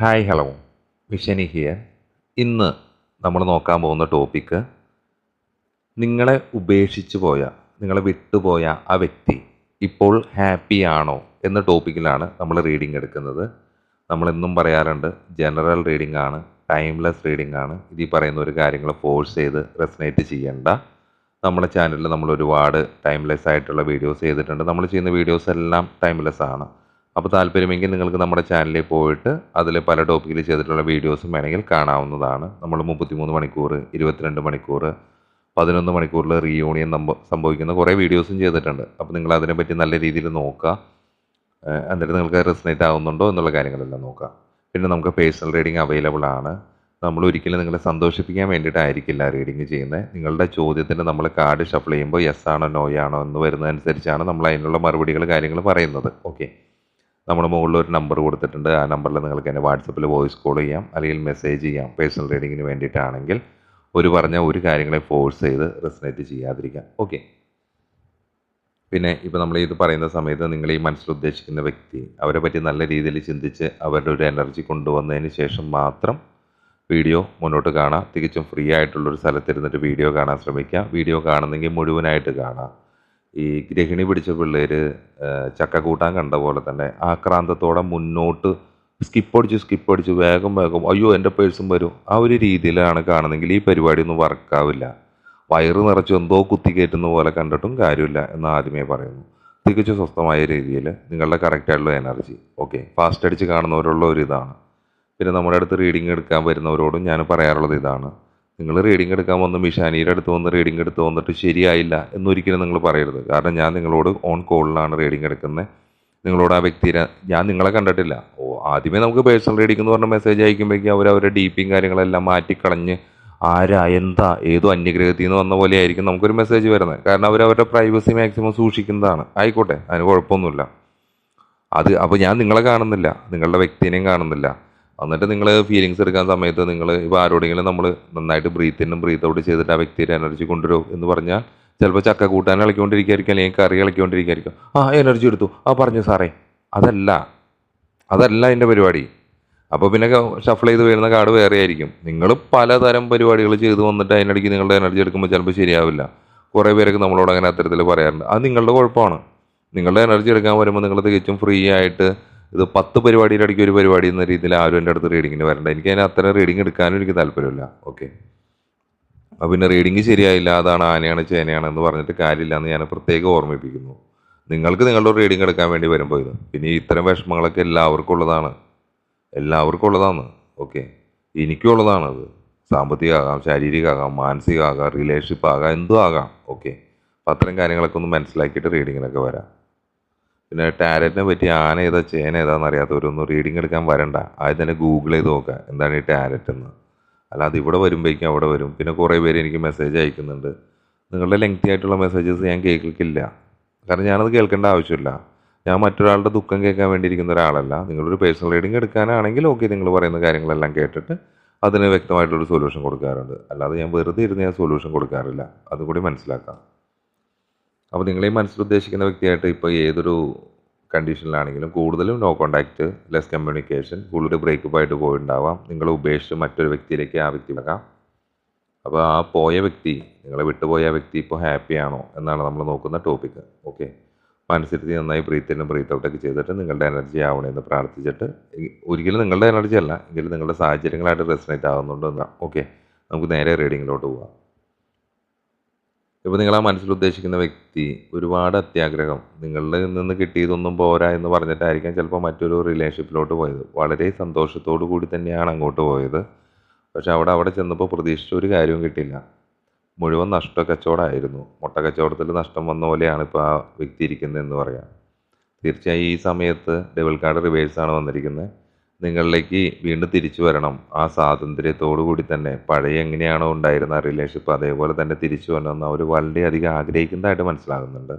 Hi hello മിഷനി here ഇന്ന് നമ്മൾ നോക്കാൻ പോകുന്ന ടോപ്പിക്ക് നിങ്ങളെ ഉപേക്ഷിച്ച് പോയ നിങ്ങളെ വിട്ടുപോയ ആ വ്യക്തി ഇപ്പോൾ ഹാപ്പി ആണോ എന്ന ടോപ്പിക്കിലാണ് നമ്മൾ റീഡിംഗ് എടുക്കുന്നത്. നമ്മളെന്നും പറയാറുണ്ട് ജനറൽ റീഡിംഗ് ആണ് ടൈംലെസ് റീഡിംഗ് ആണ്. ഇതിൽ പറയുന്ന ഒരു കാര്യങ്ങൾ ഫോഴ്സ് ചെയ്ത് റെസനേറ്റ് ചെയ്യേണ്ട. നമ്മുടെ ചാനലിൽ നമ്മൾ ഒരുപാട് ടൈംലെസ് ആയിട്ടുള്ള വീഡിയോസ് ചെയ്തിട്ടുണ്ട്. നമ്മൾ ചെയ്യുന്ന വീഡിയോസ് എല്ലാം ടൈംലെസ് ആണ്. അപ്പോൾ താല്പര്യമെങ്കിൽ നിങ്ങൾക്ക് നമ്മുടെ ചാനലിൽ പോയിട്ട് അതിൽ പല ടോപ്പിക്കിൽ ചെയ്തിട്ടുള്ള വീഡിയോസും വേണമെങ്കിൽ കാണാവുന്നതാണ്. നമ്മൾ മുപ്പത്തിമൂന്ന് മണിക്കൂർ ഇരുപത്തിരണ്ട് മണിക്കൂർ പതിനൊന്ന് മണിക്കൂറിൽ റീയൂണിയൻ സംഭവിക്കുന്ന കുറേ വീഡിയോസും ചെയ്തിട്ടുണ്ട്. അപ്പോൾ നിങ്ങൾ അതിനെപ്പറ്റി നല്ല രീതിയിൽ നോക്കുക. എന്നിട്ട് നിങ്ങൾക്ക് റെസിനേറ്റ് ആവുന്നുണ്ടോ എന്നുള്ള കാര്യങ്ങളെല്ലാം നോക്കുക. പിന്നെ നമുക്ക് പേഴ്സണൽ റീഡിംഗ് അവൈലബിൾ ആണ്. നമ്മൾ ഒരിക്കലും നിങ്ങളെ സന്തോഷിപ്പിക്കാൻ വേണ്ടിയിട്ടായിരിക്കില്ല റീഡിങ് ചെയ്യുന്നത്. നിങ്ങളുടെ ചോദ്യത്തിന് നമ്മൾ കാർഡ് ഷഫിൾ ചെയ്യുമ്പോൾ യെസ് ആണോ നോ ആണോ എന്ന് വരുന്നതനുസരിച്ചാണ് നമ്മൾ അതിനുള്ള മറുപടികൾ കാര്യങ്ങൾ പറയുന്നത്. ഓക്കെ നമ്മുടെ മുകളിൽ ഒരു നമ്പർ കൊടുത്തിട്ടുണ്ട്. ആ നമ്പറിൽ നിങ്ങൾക്ക് എന്നെ വാട്സപ്പിൽ വോയിസ് കോൾ ചെയ്യാം അല്ലെങ്കിൽ മെസ്സേജ് ചെയ്യാം പേഴ്സണൽ റീഡിങ്ങിന് വേണ്ടിയിട്ടാണെങ്കിൽ ഒരു പറഞ്ഞ ഒരു കാര്യങ്ങളെ ഫോഴ്സ് ചെയ്ത് റെസിനേറ്റ് ചെയ്യാതിരിക്കാം. ഓക്കെ പിന്നെ ഇപ്പോൾ നമ്മൾ ഇത് പറയുന്ന സമയത്ത് നിങ്ങൾ ഈ മനസ്സിൽ ഉദ്ദേശിക്കുന്ന വ്യക്തി അവരെ പറ്റി നല്ല രീതിയിൽ ചിന്തിച്ച് അവരുടെ ഒരു എനർജി കൊണ്ടുവന്നതിന് ശേഷം മാത്രം വീഡിയോ മുന്നോട്ട് കാണാം. തികച്ചും ഫ്രീ ആയിട്ടുള്ളൊരു സ്ഥലത്തിരുന്നിട്ട് വീഡിയോ കാണാൻ ശ്രമിക്കുക വീഡിയോ കാണുന്നെങ്കിൽ മുഴുവനായിട്ട് കാണാം. ഈ ഗ്രഹിണി പിടിച്ച പിള്ളേർ ചക്ക കൂട്ടാൻ കണ്ട പോലെ തന്നെ ആക്രാന്തത്തോടെ മുന്നോട്ട് സ്കിപ്പ് അടിച്ച് സ്കിപ്പ് അടിച്ച് വേഗം വേഗം. അയ്യോ എന്റെ പേഴ്സും വരും. ആ ഒരു രീതിയിലാണ് കാണുന്നെങ്കിൽ ഈ പരിപാടി ഒന്നും വർക്കാവില്ല വയറ് നിറച്ച് എന്തോ കുത്തി കയറ്റുന്ന പോലെ കണ്ടിട്ടും കാര്യമില്ല എന്ന് ആദ്യമേ പറയുന്നു. തികച്ചും സ്വസ്ഥമായ രീതിയിൽ നിങ്ങളുടെ കറക്റ്റായിട്ടുള്ള എനർജി ഓക്കെ ഫാസ്റ്റ് അടിച്ച് കാണുന്നവരുള്ള ഒരു ഇതാണ്. പിന്നെ നമ്മുടെ അടുത്ത് റീഡിംഗ് എടുക്കാൻ വരുന്നവരോടും ഞാൻ പറയാറുള്ളത് ഇതാണ്. നിങ്ങൾ റീഡിംഗ് എടുക്കാൻ വന്ന് മിഷാനിയുടെ അടുത്ത് വന്ന് റീഡിംഗ് എടുത്ത് വന്നിട്ട് ശരിയായില്ല എന്നൊരിക്കലും നിങ്ങൾ പറയരുത്. കാരണം ഞാൻ നിങ്ങളോട് ഓൺ കോളിലാണ് റീഡിംഗ് എടുക്കുന്നത്. നിങ്ങളോട് ആ വ്യക്തിയെ ഞാൻ നിങ്ങളെ കണ്ടിട്ടില്ല. ഓ ആദ്യമേ നമുക്ക് പേഴ്സണൽ റീഡിംഗ് എന്ന് പറഞ്ഞ മെസ്സേജ് അയക്കുമ്പോഴേക്കും അവർ അവരുടെ ഡീപ്പിയും കാര്യങ്ങളെല്ലാം മാറ്റിക്കളഞ്ഞ് ആരാ എന്താ ഏതോ അന്യഗ്രഹത്തിൽ നിന്ന് വന്ന പോലെ ആയിരിക്കും നമുക്കൊരു മെസ്സേജ് വരുന്നത്. കാരണം അവർ അവരുടെ പ്രൈവസി മാക്സിമം സൂക്ഷിക്കുന്നതാണ്. ആയിക്കോട്ടെ അതിന് കുഴപ്പമൊന്നുമില്ല. അത് അപ്പോൾ ഞാൻ നിങ്ങളെ കാണുന്നില്ല. നിങ്ങളുടെ വ്യക്തിനെയും കാണുന്നില്ല. എന്നിട്ട് നിങ്ങൾ ഫീലിങ്സ് എടുക്കാൻ സമയത്ത് നിങ്ങൾ ഇപ്പോൾ ആരോടെങ്കിലും നമ്മൾ നന്നായിട്ട് ബ്രീത്ത് ഇന്നും ബ്രീത്ത് ഔട്ട് ചെയ്തിട്ട് ആ വ്യക്തിയുടെ എനർജി കൊണ്ടുവരും എന്ന് പറഞ്ഞാൽ ചിലപ്പോൾ ചക്ക കൂട്ടാൻ ഇളക്കിക്കൊണ്ടിരിക്കുകയായിരിക്കും അല്ലെങ്കിൽ കറി ഇളക്കിക്കൊണ്ടിരിക്കുകയായിരിക്കും ആ എനർജി എടുത്തു. ആ പറഞ്ഞു സാറേ അതല്ല. അതല്ല എന്റെ പരിപാടി. അപ്പോൾ പിന്നെ ഷഫിൾ ചെയ്ത് വരുന്ന കാർഡ് വേറെ ആയിരിക്കും നിങ്ങൾ പലതരം പരിപാടികൾ ചെയ്ത് വന്നിട്ട് അതിനിടയ്ക്ക് നിങ്ങളുടെ എനർജി എടുക്കുമ്പോൾ ചിലപ്പോൾ ശരിയാവില്ല. കുറേ പേരൊക്കെ നമ്മളോട് അങ്ങനെ അത്തരത്തിൽ പറയാറുണ്ട്. അത് നിങ്ങളുടെ കുഴപ്പമാണ്. നിങ്ങളുടെ എനർജി എടുക്കാൻ വരുമ്പോൾ നിങ്ങൾ തികച്ചും ഫ്രീ ആയിട്ട് ഇത് പത്ത് പരിപാടിയുടെ ഇടയ്ക്ക് ഒരു പരിപാടി എന്ന രീതിയിൽ ആരും എന്റെ അടുത്ത് റീഡിങ്ങിന് വരണ്ട. എനിക്ക് അതിന് അത്ര റീഡിങ് എടുക്കാനും എനിക്ക് താല്പര്യമില്ല. ഓക്കെ അപ്പോൾ പിന്നെ റീഡിങ് ശരിയായില്ല അതാണ് ആനയാണ് ചേനയാണ് എന്ന് പറഞ്ഞിട്ട് കാര്യമില്ല എന്ന് ഞാൻ പ്രത്യേകം ഓർമ്മിപ്പിക്കുന്നു. നിങ്ങൾക്ക് നിങ്ങളുടെ റീഡിങ് എടുക്കാൻ വേണ്ടി വരുമ്പോൾ ഇത്. പിന്നെ ഇത്തരം വിഷമങ്ങളൊക്കെ എല്ലാവർക്കും ഉള്ളതാണ്. എല്ലാവർക്കും ഉള്ളതാണ്. ഓക്കെ എനിക്കും ഉള്ളതാണ് അത് സാമ്പത്തികമാകാം ശാരീരികമാകാം മാനസികമാകാം റിലേഷൻഷിപ്പ് ആകാം എന്തും ആകാം. ഓക്കെ അപ്പം അത്തരം കാര്യങ്ങളൊക്കെ ഒന്ന് മനസ്സിലാക്കിയിട്ട് റീഡിങ്ങിനൊക്കെ വരാം. പിന്നെ ടാരറ്റിനെ പറ്റി ആന ഏതാ ചേന ഏതാന്ന് അറിയാത്തവരൊന്നും റീഡിങ് എടുക്കാൻ വരണ്ട. ആദ്യം തന്നെ ഗൂഗിൾ ചെയ്ത് നോക്കുക എന്താണ് ഈ ടാരറ്റ് എന്ന്. അല്ലാതെ ഇവിടെ വരുമ്പോഴേക്കും അവിടെ വരും. പിന്നെ കുറേ പേര് എനിക്ക് മെസ്സേജ് അയക്കുന്നുണ്ട്. നിങ്ങളുടെ ലെങ്തി ആയിട്ടുള്ള മെസ്സേജസ് ഞാൻ കേൾക്കില്ല. കാരണം ഞാനത് കേൾക്കേണ്ട ആവശ്യമില്ല. ഞാൻ മറ്റൊരാളുടെ ദുഃഖം കേൾക്കാൻ വേണ്ടിയിരിക്കുന്ന ഒരാളല്ല. നിങ്ങളൊരു പേഴ്സണൽ റീഡിങ് എടുക്കാനാണെങ്കിൽ ഓക്കെ നിങ്ങൾ പറയുന്ന കാര്യങ്ങളെല്ലാം കേട്ടിട്ട് അതിന് വ്യക്തമായിട്ടുള്ളൊരു സൊല്യൂഷൻ കൊടുക്കാറുണ്ട്. അല്ലാതെ ഞാൻ വെറുതെ ഇരുന്ന് ഞാൻ സൊല്യൂഷൻ കൊടുക്കാറില്ല. അതുകൂടി മനസ്സിലാക്കാം. അപ്പോൾ നിങ്ങൾ ഈ മനസ്സിൽ ഉദ്ദേശിക്കുന്ന വ്യക്തിയായിട്ട് ഇപ്പോൾ ഏതൊരു കണ്ടീഷനിലാണെങ്കിലും കൂടുതലും നോ കോണ്ടാക്റ്റ് ലെസ് കമ്മ്യൂണിക്കേഷൻ കൂടുതൽ ബ്രേക്കപ്പ് ആയിട്ട് പോയിട്ടുണ്ടാവാം. നിങ്ങൾ ഉപേക്ഷിച്ച് മറ്റൊരു വ്യക്തിയിലേക്ക് ആ വ്യക്തി വരാം. അപ്പോൾ ആ പോയ വ്യക്തി നിങ്ങളെ വിട്ടുപോയ വ്യക്തി ഇപ്പോൾ ഹാപ്പി ആണോ എന്നാണ് നമ്മൾ നോക്കുന്ന ടോപ്പിക്ക് ഓക്കെ മനസ്സിരുത്തി നന്നായി ബ്രീത്ത് ഇന്നും ബ്രീത്ത് ഔട്ടൊക്കെ ചെയ്തിട്ട് നിങ്ങളുടെ എനർജി ആവണമെന്ന് പ്രാർത്ഥിച്ചിട്ട് ഒരിക്കലും നിങ്ങളുടെ എനർജി അല്ല എങ്കിലും നിങ്ങളുടെ സാഹചര്യങ്ങളായിട്ട് റെസനേറ്റ് എന്നാൽ ഓക്കെ നമുക്ക് നേരെ റീഡിങ്ങിലോട്ട് പോവാം. ഇപ്പോൾ നിങ്ങൾ ആ മനസ്സിൽ ഉദ്ദേശിക്കുന്ന വ്യക്തി ഒരുപാട് അത്യാഗ്രഹം. നിങ്ങളിൽ നിന്ന് കിട്ടിയതൊന്നും പോരാ എന്ന് പറഞ്ഞിട്ടായിരിക്കാം ചിലപ്പോൾ മറ്റൊരു റിലേഷൻഷിപ്പിലോട്ട് പോയത്. വളരെ സന്തോഷത്തോടു കൂടി തന്നെയാണ് അങ്ങോട്ട് പോയത്. പക്ഷെ അവിടെ അവിടെ ചെന്നപ്പോൾ പ്രതീക്ഷിച്ച ഒരു കാര്യവും കിട്ടില്ല മുഴുവൻ നഷ്ട കച്ചവടമായിരുന്നു മുട്ട കച്ചവടത്തിൽ നഷ്ടം വന്ന പോലെയാണ് ഇപ്പോൾ ആ വ്യക്തി ഇരിക്കുന്നതെന്ന് പറയാം. തീർച്ചയായും ഈ സമയത്ത് ഡബിൾ കാർഡ് റിവേഴ്സാണ് വന്നിരിക്കുന്നത് നിങ്ങളിലേക്ക് വീണ്ടും തിരിച്ചു വരണം. ആ സ്വാതന്ത്ര്യത്തോടു കൂടി തന്നെ പഴയ എങ്ങനെയാണോ ഉണ്ടായിരുന്ന റിലേഷൻഷിപ്പ് അതേപോലെ തന്നെ തിരിച്ചു വരണമെന്ന് അവർ വളരെയധികം ആഗ്രഹിക്കുന്നതായിട്ട് മനസ്സിലാകുന്നുണ്ട്.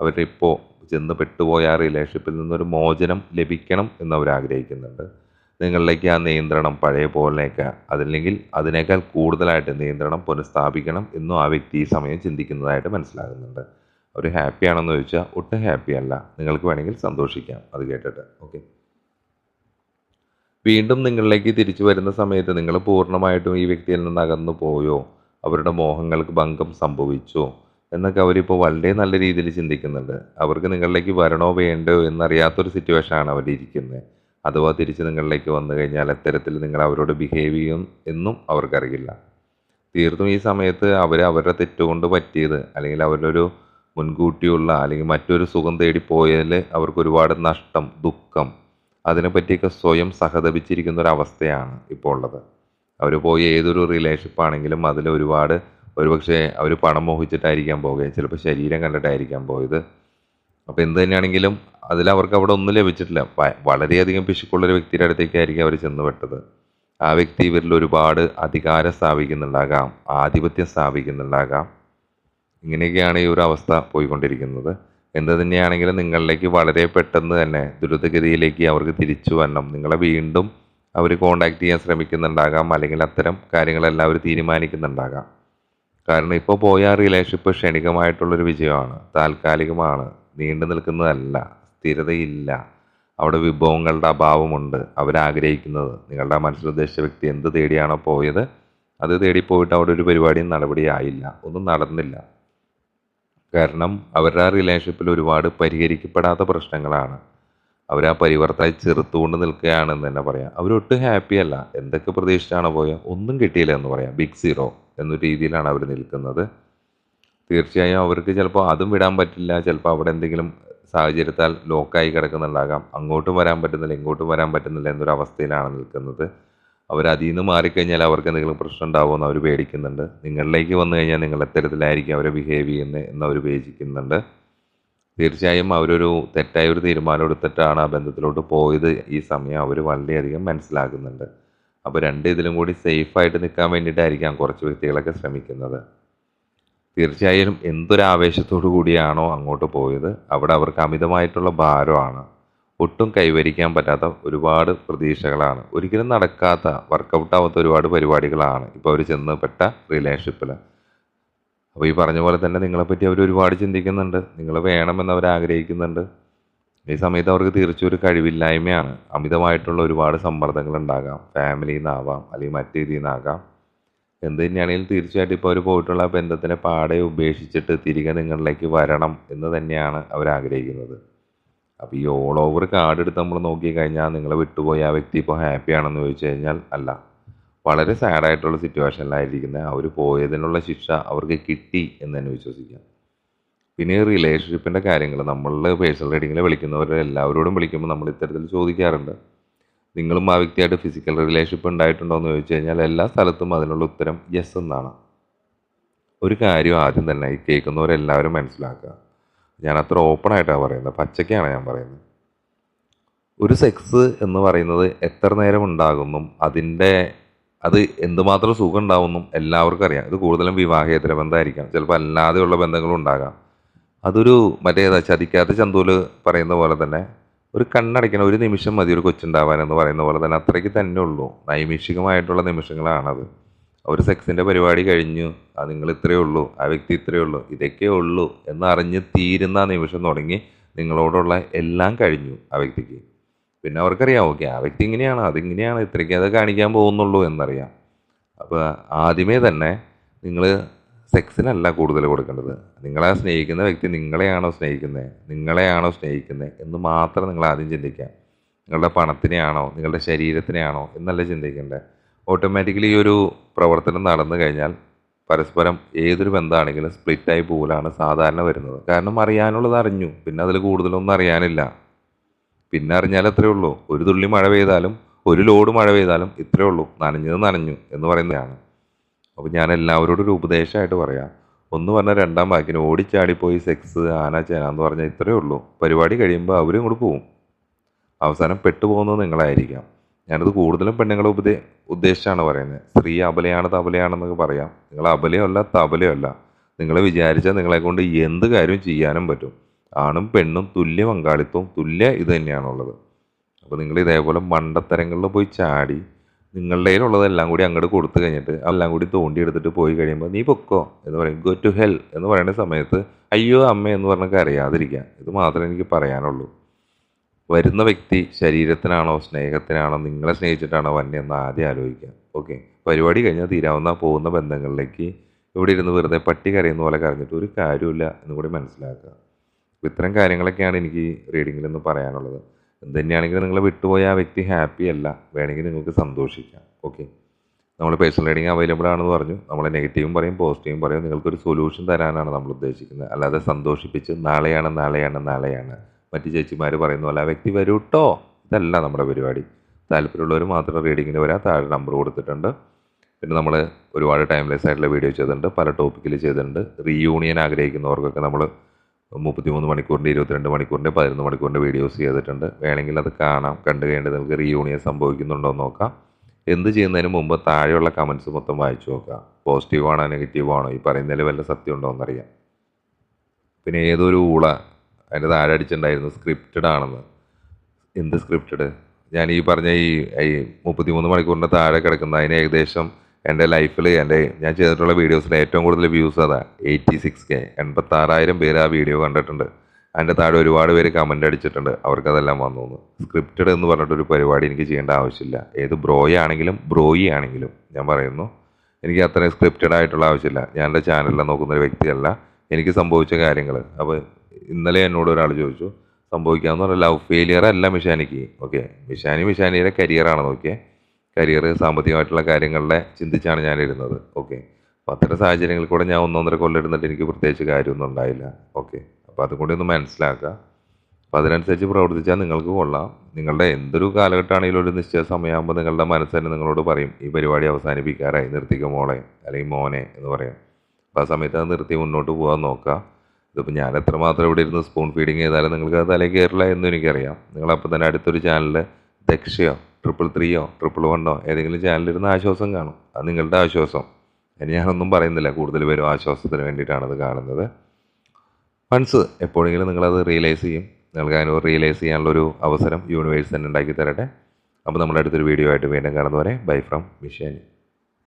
അവരിപ്പോൾ ചെന്ന് പെട്ടുപോയ ആ റിലേഷൻഷിപ്പിൽ നിന്നൊരു മോചനം ലഭിക്കണം എന്ന് ആഗ്രഹിക്കുന്നുണ്ട്. നിങ്ങളിലേക്ക് ആ നിയന്ത്രണം പഴയ പോലെയൊക്കെ അതല്ലെങ്കിൽ അതിനേക്കാൾ കൂടുതലായിട്ട് നിയന്ത്രണം പുനഃസ്ഥാപിക്കണം എന്നും ആ വ്യക്തി ഈ സമയം ചിന്തിക്കുന്നതായിട്ട് മനസ്സിലാകുന്നുണ്ട്. അവർ ഹാപ്പിയാണെന്ന് ചോദിച്ചാൽ ഒട്ടും ഹാപ്പി അല്ല. നിങ്ങൾക്ക് വേണമെങ്കിൽ സന്തോഷിക്കാം. അത് കേട്ടിട്ട്. ഓക്കെ വീണ്ടും നിങ്ങളിലേക്ക് തിരിച്ചു വരുന്ന സമയത്ത് നിങ്ങൾ പൂർണമായിട്ടും ഈ വ്യക്തിയിൽ നിന്ന് അകന്നു പോയോ? അവരുടെ മോഹങ്ങൾക്ക് ഭംഗം സംഭവിച്ചോ? എന്നൊക്കെ അവരിപ്പോൾ വളരെ നല്ല രീതിയിൽ ചിന്തിക്കുന്നുണ്ട്. അവർക്ക് നിങ്ങളിലേക്ക് വരണോ വേണ്ടോ എന്നറിയാത്തൊരു അവർ ഇരിക്കുന്നത് അഥവാ തിരിച്ച് നിങ്ങളിലേക്ക് വന്നു കഴിഞ്ഞാൽ എത്തരത്തിൽ നിങ്ങൾ അവരോട് ബിഹേവ് ചെയ്യും എന്നും അവർക്കറിയില്ല. തീർത്തും ഈ സമയത്ത് അവർ അവരുടെ തെറ്റുകൊണ്ട് പറ്റിയത് അല്ലെങ്കിൽ അവരൊരു മുൻകൂട്ടിയുള്ള അല്ലെങ്കിൽ മറ്റൊരു സുഖം തേടി പോയാൽ അവർക്ക് ഒരുപാട് നഷ്ടം ദുഃഖം അതിനെപ്പറ്റിയൊക്കെ സ്വയം സഹതപിച്ചിരിക്കുന്ന ഒരു അവസ്ഥയാണ് ഇപ്പോൾ ഉള്ളത് അവർ പോയ ഏതൊരു റിലേഷൻഷിപ്പ് ആണെങ്കിലും അതിൽ ഒരുപാട് ഒരുപക്ഷെ അവർ പണം മോഹിച്ചിട്ടായിരിക്കാം പോകുക ചിലപ്പോൾ ശരീരം കണ്ടിട്ടായിരിക്കാം പോയത്. അപ്പോൾ എന്ത് തന്നെയാണെങ്കിലും അതിൽ അവർക്ക് അവിടെ ഒന്നും ലഭിച്ചിട്ടില്ല. വളരെയധികം പിശുക്കുള്ളൊരു വ്യക്തിയുടെ അടുത്തേക്കായിരിക്കും അവർ ചെന്ന് പെട്ടത്. ആ വ്യക്തി ഇവരിൽ ഒരുപാട് അധികാരം സ്ഥാപിക്കുന്നുണ്ടാകാം ആധിപത്യം സ്ഥാപിക്കുന്നുണ്ടാകാം. ഇങ്ങനെയൊക്കെയാണ് ഈ ഒരു അവസ്ഥ പോയിക്കൊണ്ടിരിക്കുന്നത്. എന്ത് തന്നെയാണെങ്കിലും നിങ്ങളിലേക്ക് വളരെ പെട്ടെന്ന് തന്നെ ദ്രുതഗതിയിലേക്ക് അവർക്ക് തിരിച്ചു വരണം. നിങ്ങളെ വീണ്ടും അവർ കോണ്ടാക്ട് ചെയ്യാൻ ശ്രമിക്കുന്നുണ്ടാകാം. അല്ലെങ്കിൽ അത്തരം കാര്യങ്ങളെല്ലാം അവർ തീരുമാനിക്കുന്നുണ്ടാകാം. കാരണം ഇപ്പോൾ പോയ റിലേഷൻഷിപ്പ് ക്ഷണികമായിട്ടുള്ളൊരു വിജയമാണ്. താൽക്കാലികമാണ്. നീണ്ടു നിൽക്കുന്നതല്ല. സ്ഥിരതയില്ല. അവിടെ വിഭവങ്ങളുടെ അഭാവമുണ്ട്. അവരാഗ്രഹിക്കുന്നത്. നിങ്ങളുടെ മനസ്സിൽ ഉദ്ദേശിച്ച വ്യക്തി എന്ത് തേടിയാണോ പോയത് അത് തേടി പോയിട്ട് അവിടെ ഒരു പരിപാടിയും നടപടിയായില്ല. ഒന്നും നടന്നില്ല. കാരണം അവരുടെ ആ റിലേഷൻഷിപ്പിൽ ഒരുപാട് പരിഹരിക്കപ്പെടാത്ത പ്രശ്നങ്ങളാണ്. അവർ ആ പരിവർത്തനം ചെറുത്തുകൊണ്ട് നിൽക്കുകയാണെന്ന് തന്നെ പറയാം. അവരൊട്ടും ഹാപ്പി അല്ല. എന്തൊക്കെ പ്രതീക്ഷിച്ചാണ് പോയത്? ഒന്നും കിട്ടിയില്ല എന്ന് പറയാം. ബിഗ് സീറോ എന്ന രീതിയിലാണ് അവർ നിൽക്കുന്നത്. തീർച്ചയായും അവർക്ക് ചിലപ്പോൾ അതും വിടാൻ പറ്റില്ല. ചിലപ്പോൾ അവിടെ എന്തെങ്കിലും സാഹചര്യത്താൽ ലോക്കായി കിടക്കുന്നുണ്ടാകാം. അങ്ങോട്ടും വരാൻ പറ്റുന്നില്ല ഇങ്ങോട്ടും വരാൻ പറ്റുന്നില്ല എന്നൊരു അവസ്ഥയിലാണ് നിൽക്കുന്നത്. അവർ അതിൽ നിന്ന് മാറിക്കഴിഞ്ഞാൽ അവർക്ക് എന്തെങ്കിലും പ്രശ്നം ഉണ്ടാവുമെന്ന് അവർ പേടിക്കുന്നുണ്ട്. നിങ്ങളിലേക്ക് വന്നു കഴിഞ്ഞാൽ നിങ്ങൾ എത്തരത്തിലായിരിക്കും അവരെ ബിഹേവ് ചെയ്യുന്നത് എന്ന് അവർ പേടിക്കുന്നുണ്ട് തീർച്ചയായും അവരൊരു തെറ്റായ ഒരു തീരുമാനം എടുത്തിട്ടാണ് ആ ബന്ധത്തിലോട്ട് പോയത്. ഈ സമയം അവർ വളരെയധികം മനസ്സിലാക്കുന്നുണ്ട്. അപ്പോൾ രണ്ട് ഇതിലും കൂടി സേഫായിട്ട് നിൽക്കാൻ വേണ്ടിയിട്ടായിരിക്കാം കുറച്ച് വ്യക്തികളൊക്കെ ശ്രമിക്കുന്നത്. തീർച്ചയായും എന്തൊരു ആവേശത്തോടു കൂടിയാണോ അങ്ങോട്ട് പോയത്. അവിടെ അവർക്ക് അമിതമായിട്ടുള്ള ഭാരമാണ്. ഒട്ടും കൈവരിക്കാൻ പറ്റാത്ത ഒരുപാട് പ്രതീക്ഷകളാണ്. ഒരിക്കലും നടക്കാത്ത വർക്കൗട്ട് ആവാത്ത ഒരുപാട് പരിപാടികളാണ് ഇപ്പോൾ അവർ ചെന്ന് പെട്ട റിലേഷൻഷിപ്പിൽ അപ്പോൾ ഈ പറഞ്ഞ പോലെ തന്നെ നിങ്ങളെപ്പറ്റി അവർ ഒരുപാട് ചിന്തിക്കുന്നുണ്ട്. നിങ്ങൾ വേണമെന്ന് അവർ ആഗ്രഹിക്കുന്നുണ്ട്. ഈ സമയത്ത് അവർക്ക് തീർച്ചയായും ഒരു കഴിവില്ലായ്മയാണ്. അമിതമായിട്ടുള്ള ഒരുപാട് സമ്മർദ്ദങ്ങൾ ഉണ്ടാകാം. ഫാമിലിയിൽ നിന്നാവാം അല്ലെങ്കിൽ മറ്റു രീതിയിൽ നിന്നാകാം എന്ത് തന്നെയാണെങ്കിലും തീർച്ചയായിട്ടും ഇപ്പോൾ അവർ പോയിട്ടുള്ള ബന്ധത്തിനെ പാടെ ഉപേക്ഷിച്ചിട്ട് തിരികെ നിങ്ങളിലേക്ക് വരണം എന്ന് തന്നെയാണ് അവർ ആഗ്രഹിക്കുന്നത്. അപ്പോൾ ഈ ഓൾ ഓവർ കാർഡ് എടുത്ത് നമ്മൾ നോക്കി കഴിഞ്ഞാൽ നിങ്ങളെ വിട്ടുപോയ ആ വ്യക്തി ഇപ്പോൾ ഹാപ്പി ആണെന്ന് ചോദിച്ചു കഴിഞ്ഞാൽ അല്ല. വളരെ സാഡായിട്ടുള്ള സിറ്റുവേഷനിലായിരിക്കുന്നത് അവർ പോയതിനുള്ള ശിക്ഷ അവർക്ക് കിട്ടി എന്ന് തന്നെ വിശ്വസിക്കാം. പിന്നെ റിലേഷൻഷിപ്പിന്റെ കാര്യങ്ങൾ നമ്മൾ പേഴ്സണൽ റീഡിങ്ങിൽ വിളിക്കുന്നവരെ എല്ലാവരോടും വിളിക്കുമ്പോൾ നമ്മൾ ഇത്തരത്തിൽ ചോദിക്കാറുണ്ട്. നിങ്ങളും ആ വ്യക്തിയായിട്ട് ഫിസിക്കൽ റിലേഷൻഷിപ്പ് ഉണ്ടായിട്ടുണ്ടോ എന്ന് ചോദിച്ചു കഴിഞ്ഞാൽ എല്ലാ സ്ഥലത്തും അതിനുള്ള ഉത്തരം യെസ് എന്നാണ്. ഒരു കാര്യം ആദ്യം തന്നെ ഈ കേൾക്കുന്നവരെല്ലാവരും മനസ്സിലാക്കുക. ഞാൻ അത്ര ഓപ്പൺ ആയിട്ടാണ് പറയുന്നത്. പച്ചയ്ക്കാണ് ഞാൻ പറയുന്നത്. ഒരു സെക്സ് എന്ന് പറയുന്നത് എത്ര നേരം ഉണ്ടാകുന്നു അതിന്റെ അത് എന്തുമാത്രം സുഖം ഉണ്ടാകുന്നു എല്ലാവർക്കും അറിയാം. ഇത് കൂടുതലും വിവാഹേതര ബന്ധമായിരിക്കാം. ചിലപ്പോൾ അല്ലാതെയുള്ള ബന്ധങ്ങളും ഉണ്ടാകാം. അതൊരു മറ്റേതാ ചതിക്കാത്ത ചന്തൂൽ പറയുന്ന പോലെ തന്നെ ഒരു കണ്ണടയ്ക്കണം ഒരു നിമിഷം മതി ഒരു കൊച്ചുണ്ടാവാൻ എന്ന് പറയുന്ന പോലെ തന്നെ അത്രയ്ക്ക് തന്നെ ഉള്ളൂ. നൈമിഷികമായിട്ടുള്ള നിമിഷങ്ങളാണത്. ഒരു സെക്സിന്റെ പരിപാടി കഴിഞ്ഞു. ആ നിങ്ങൾ ഇത്രയേ ഉള്ളൂ. ആ വ്യക്തി ഇത്രയേ ഉള്ളൂ. ഇതൊക്കെ ഉള്ളൂ എന്ന് അറിഞ്ഞ് തീരുന്ന നിമിഷം തുടങ്ങി നിങ്ങളോടുള്ള എല്ലാം കഴിഞ്ഞു ആ വ്യക്തിക്ക്. പിന്നെ അവർക്കറിയാം ഓക്കെ ആ വ്യക്തി ഇങ്ങനെയാണ് അതിങ്ങനെയാണ് ഇത്രയ്ക്ക് അത് കാണിക്കാൻ പോകുന്നുള്ളൂ എന്നറിയാം. അപ്പോൾ ആദ്യമേ തന്നെ നിങ്ങൾ സെക്സിനല്ല കൂടുതൽ കൊടുക്കേണ്ടത്. നിങ്ങളെ സ്നേഹിക്കുന്ന വ്യക്തി നിങ്ങളെയാണോ സ്നേഹിക്കുന്നത് നിങ്ങളെയാണോ സ്നേഹിക്കുന്നത് എന്ന് മാത്രം നിങ്ങൾ ആദ്യം ചിന്തിക്കാം നിങ്ങളുടെ പണത്തിനെയാണോ? നിങ്ങളുടെ ശരീരത്തിനെയാണോ? എന്നല്ല ചിന്തിക്കേണ്ടത്. ഓട്ടോമാറ്റിക്കലി ഈ ഒരു പ്രവർത്തനം നടന്നു കഴിഞ്ഞാൽ പരസ്പരം ഏതൊരു ബന്ധമാണെങ്കിലും സ്പ്ലിറ്റായി പോകലാണ് സാധാരണ വരുന്നത്. കാരണം അറിയാനുള്ളത് അറിഞ്ഞു. പിന്നെ അതിൽ കൂടുതലൊന്നും അറിയാനില്ല. പിന്നെ അറിഞ്ഞാൽ അത്രേ ഉള്ളൂ. ഒരു തുള്ളി മഴ പെയ്താലും ഒരു ലോഡ് മഴ പെയ്താലും ഇത്രേ ഉള്ളൂ. നനഞ്ഞത് നനഞ്ഞു എന്ന് പറയുന്നതാണ്. അപ്പോൾ ഞാൻ എല്ലാവരോടും ഒരു ഉപദേശമായിട്ട് പറയാം. ഒന്ന് പറഞ്ഞാൽ രണ്ടാം വാക്കിന് ഓടിച്ചാടിപ്പോയി സെക്സ് ആന ചേന എന്ന് പറഞ്ഞാൽ ഇത്രയേ ഉള്ളൂ. പരിപാടി കഴിയുമ്പോൾ അവരും ഇങ്ങോട്ട് പോവും. അവസാനം പെട്ടുപോകുന്നത് നിങ്ങളായിരിക്കാം. ഞാനത് കൂടുതലും പെണ്ണുങ്ങളെ ഉപദേ ഉദ്ദേശിച്ചാണ് പറയുന്നത്. സ്ത്രീ അബലയാണ് തബലയാണെന്നൊക്കെ പറയാം. നിങ്ങൾ അബലയല്ല തബലയല്ല. നിങ്ങൾ വിചാരിച്ചാൽ നിങ്ങളെ കൊണ്ട് എന്ത് കാര്യവും ചെയ്യാനും പറ്റും. ആണും പെണ്ണും തുല്യ പങ്കാളിത്തവും തുല്യ ഇത് തന്നെയാണുള്ളത്. അപ്പോൾ നിങ്ങൾ ഇതേപോലെ മണ്ടത്തരങ്ങളിൽ പോയി ചാടി നിങ്ങളുടെ കയ്യിലുള്ളതെല്ലാം കൂടി അങ്ങോട്ട് കൊടുത്തു കഴിഞ്ഞിട്ട് എല്ലാം കൂടി തോണ്ടി എടുത്തിട്ട് പോയി കഴിയുമ്പോൾ നീ പൊക്കോ എന്ന് പറയും. ഗോ ടു ഹെൽ എന്ന് പറയുന്ന സമയത്ത് അയ്യോ അമ്മ എന്ന് പറഞ്ഞൊക്കെ അറിയാതിരിക്കുക. ഇത് മാത്രമേ എനിക്ക് പറയാനുള്ളൂ. വരുന്ന വ്യക്തി ശരീരത്തിനാണോ സ്നേഹത്തിനാണോ നിങ്ങളെ സ്നേഹിച്ചിട്ടാണോ വന്നെ എന്ന് ആദ്യം ആലോചിക്കുക. ഓക്കെ പരിപാടി കഴിഞ്ഞാൽ തീരാവുന്ന പോകുന്ന ബന്ധങ്ങളിലേക്ക് ഇവിടെ ഇരുന്ന് വെറുതെ പട്ടി കരയുന്ന പോലെ കരഞ്ഞിട്ട് ഒരു കാര്യമില്ല എന്ന് കൂടി മനസ്സിലാക്കുക. ഇത്തരം കാര്യങ്ങളൊക്കെയാണ് എനിക്ക് റീഡിങ്ങിൽ നിന്ന് പറയാനുള്ളത്. എന്ത് തന്നെയാണെങ്കിലും നിങ്ങൾ വിട്ടുപോയ ആ വ്യക്തി ഹാപ്പി അല്ല. വേണമെങ്കിൽ നിങ്ങൾക്ക് സന്തോഷിക്കാം. ഓക്കെ നമ്മൾ പേഴ്സണൽ റീഡിങ് അവൈലബിൾ ആണെന്ന് പറഞ്ഞു. നമ്മൾ നെഗറ്റീവും പറയും പോസിറ്റീവും പറയും. നിങ്ങൾക്കൊരു സൊല്യൂഷൻ തരാനാണ് നമ്മൾ ഉദ്ദേശിക്കുന്നത്. അല്ലാതെ സന്തോഷിപ്പിച്ച് നാളെയാണ് നാളെയാണ് നാളെയാണ്. മറ്റു ചേച്ചിമാർ പറയുന്ന പോലെ ആ വ്യക്തി വരൂ കേട്ടോ ഇതല്ല നമ്മുടെ പരിപാടി. താല്പര്യമുള്ളവർ മാത്രം റീഡിങ്ങിന് വരാം. താഴെ നമ്പർ കൊടുത്തിട്ടുണ്ട്. പിന്നെ നമ്മൾ ഒരുപാട് ടൈംലെസ് ആയിട്ടുള്ള വീഡിയോ ചെയ്തിട്ടുണ്ട്. പല ടോപ്പിക്കിൽ ചെയ്തിട്ടുണ്ട്. റീയൂണിയൻ ആഗ്രഹിക്കുന്നവർക്കൊക്കെ നമ്മൾ മുപ്പത്തിമൂന്ന് മണിക്കൂറിന്റെ ഇരുപത്തിരണ്ട് മണിക്കൂറിന്റെ പതിനൊന്ന് മണിക്കൂറിന്റെ വീഡിയോസ് ചെയ്തിട്ടുണ്ട്. വേണമെങ്കിൽ അത് കാണാം. കണ്ടു കഴിഞ്ഞിട്ട് നമുക്ക് റീയൂണിയൻ സംഭവിക്കുന്നുണ്ടോ എന്ന് നോക്കാം. എന്ത് ചെയ്യുന്നതിന് മുമ്പ് താഴെയുള്ള കമൻസ് മൊത്തം വായിച്ചു നോക്കുക പോസിറ്റീവാണോ നെഗറ്റീവാണോ ഈ പറയുന്നതിൽ വല്ല സത്യം ഉണ്ടോ എന്നറിയാം. പിന്നെ ഏതൊരു ഊള അതിന്റെ താഴെ അടിച്ചിട്ടുണ്ടായിരുന്നു സ്ക്രിപ്റ്റഡ് ആണെന്ന്. എന്ത് സ്ക്രിപ്റ്റഡ് ഞാൻ ഈ പറഞ്ഞ ഈ ഈ മുപ്പത്തിമൂന്ന് മണിക്കൂറിന്റെ താഴെ കിടക്കുന്ന അതിന് ഏകദേശം എന്റെ ലൈഫിൽ എന്റെ ഞാൻ ചെയ്തിട്ടുള്ള വീഡിയോസിൽ ഏറ്റവും കൂടുതൽ വ്യൂസ് അതാ എയ്റ്റി സിക്സ് കെ എൺപത്താറായിരം പേര് ആ വീഡിയോ കണ്ടിട്ടുണ്ട്. അതിന്റെ താഴെ ഒരുപാട് പേര് കമന്റ് അടിച്ചിട്ടുണ്ട് അവർക്കതെല്ലാം വന്നു സ്ക്രിപ്റ്റഡ് എന്ന് പറഞ്ഞിട്ടൊരു പരിപാടി എനിക്ക് ചെയ്യേണ്ട ആവശ്യമില്ല. ഏത് ബ്രോയി ആണെങ്കിലും ബ്രോയി ആണെങ്കിലും ഞാൻ പറയുന്നു. എനിക്ക് അത്രയും സ്ക്രിപ്റ്റഡ് ആയിട്ടുള്ള ആവശ്യമില്ല. ഞാൻ എന്റെ ചാനലിൽ നോക്കുന്ന ഒരു വ്യക്തിയല്ല. എനിക്ക് സംഭവിച്ച കാര്യങ്ങൾ അപ്പോൾ ഇന്നലെ എന്നോട് ഒരാൾ ചോദിച്ചു സംഭവിക്കാമെന്ന് പറഞ്ഞാൽ ലവ് ഫെയിലിയർ അല്ല മിഷാനിക്ക്. ഓക്കെ മിഷാനി മിഷാനിയുടെ കരിയറാണ് നോക്കിയേ കരിയർ സാമ്പത്തികമായിട്ടുള്ള കാര്യങ്ങളുടെ ചിന്തിച്ചാണ് ഞാൻ ഇരുന്നത് ഓക്കെ അപ്പോൾ അത്തരം സാഹചര്യങ്ങളിൽ കൂടെ ഞാൻ ഒന്നൊന്നര കൊല്ലം ഇരുന്നിട്ട് എനിക്ക് പ്രത്യേകിച്ച് കാര്യമൊന്നും ഉണ്ടായില്ല ഓക്കെ അപ്പോൾ അതും ഒന്ന് മനസ്സിലാക്കുക. അപ്പോൾ അതിനനുസരിച്ച് പ്രവർത്തിച്ചാൽ നിങ്ങൾക്ക് കൊള്ളാം. നിങ്ങളുടെ എന്തൊരു കാലഘട്ടമാണെങ്കിലും ഒരു നിശ്ചയ സമയമാകുമ്പോൾ നിങ്ങളുടെ മനസ്സ് തന്നെ നിങ്ങളോട് പറയും ഈ പരിപാടി അവസാനിപ്പിക്കാറായി നിർത്തിക്ക മോളെ അല്ലെങ്കിൽ മോനെ എന്ന് പറയും. അപ്പോൾ ആ സമയത്ത് അത് നിർത്തി മുന്നോട്ട് പോകാൻ നോക്കുക. ഇതിപ്പോൾ ഞാൻ എത്രമാത്രം ഇവിടെ ഇരുന്ന് സ്പൂൺ ഫീഡിങ് ചെയ്താലും നിങ്ങൾക്ക് അത് തലേ കയറില്ല എന്നും എനിക്കറിയാം. നിങ്ങളപ്പോൾ തന്നെ അടുത്തൊരു ചാനലിൽ ദക്ഷയോ ട്രിപ്പിൾ ത്രീയോ ട്രിപ്പിൾ വണ്ണോ ഏതെങ്കിലും ചാനലിരുന്ന് ആശ്വാസം കാണും. അത് നിങ്ങളുടെ ആശ്വാസം. ഞാനൊന്നും പറയുന്നില്ല. കൂടുതൽ പേരും ആശ്വാസത്തിന് വേണ്ടിയിട്ടാണ് അത് കാണുന്നത്. വൺസ് എപ്പോഴെങ്കിലും നിങ്ങളത് റിയലൈസ് ചെയ്യും. നിങ്ങൾക്ക് അതിന് റിയലൈസ് ചെയ്യാനുള്ളൊരു അവസരം യൂണിവേഴ്സ് തന്നെ ഉണ്ടാക്കി തരട്ടെ. അപ്പോൾ നമ്മുടെ അടുത്തൊരു വീഡിയോ ആയിട്ട് വീണ്ടും കാണുന്നവരെ ബൈ ഫ്രം മിഷേനി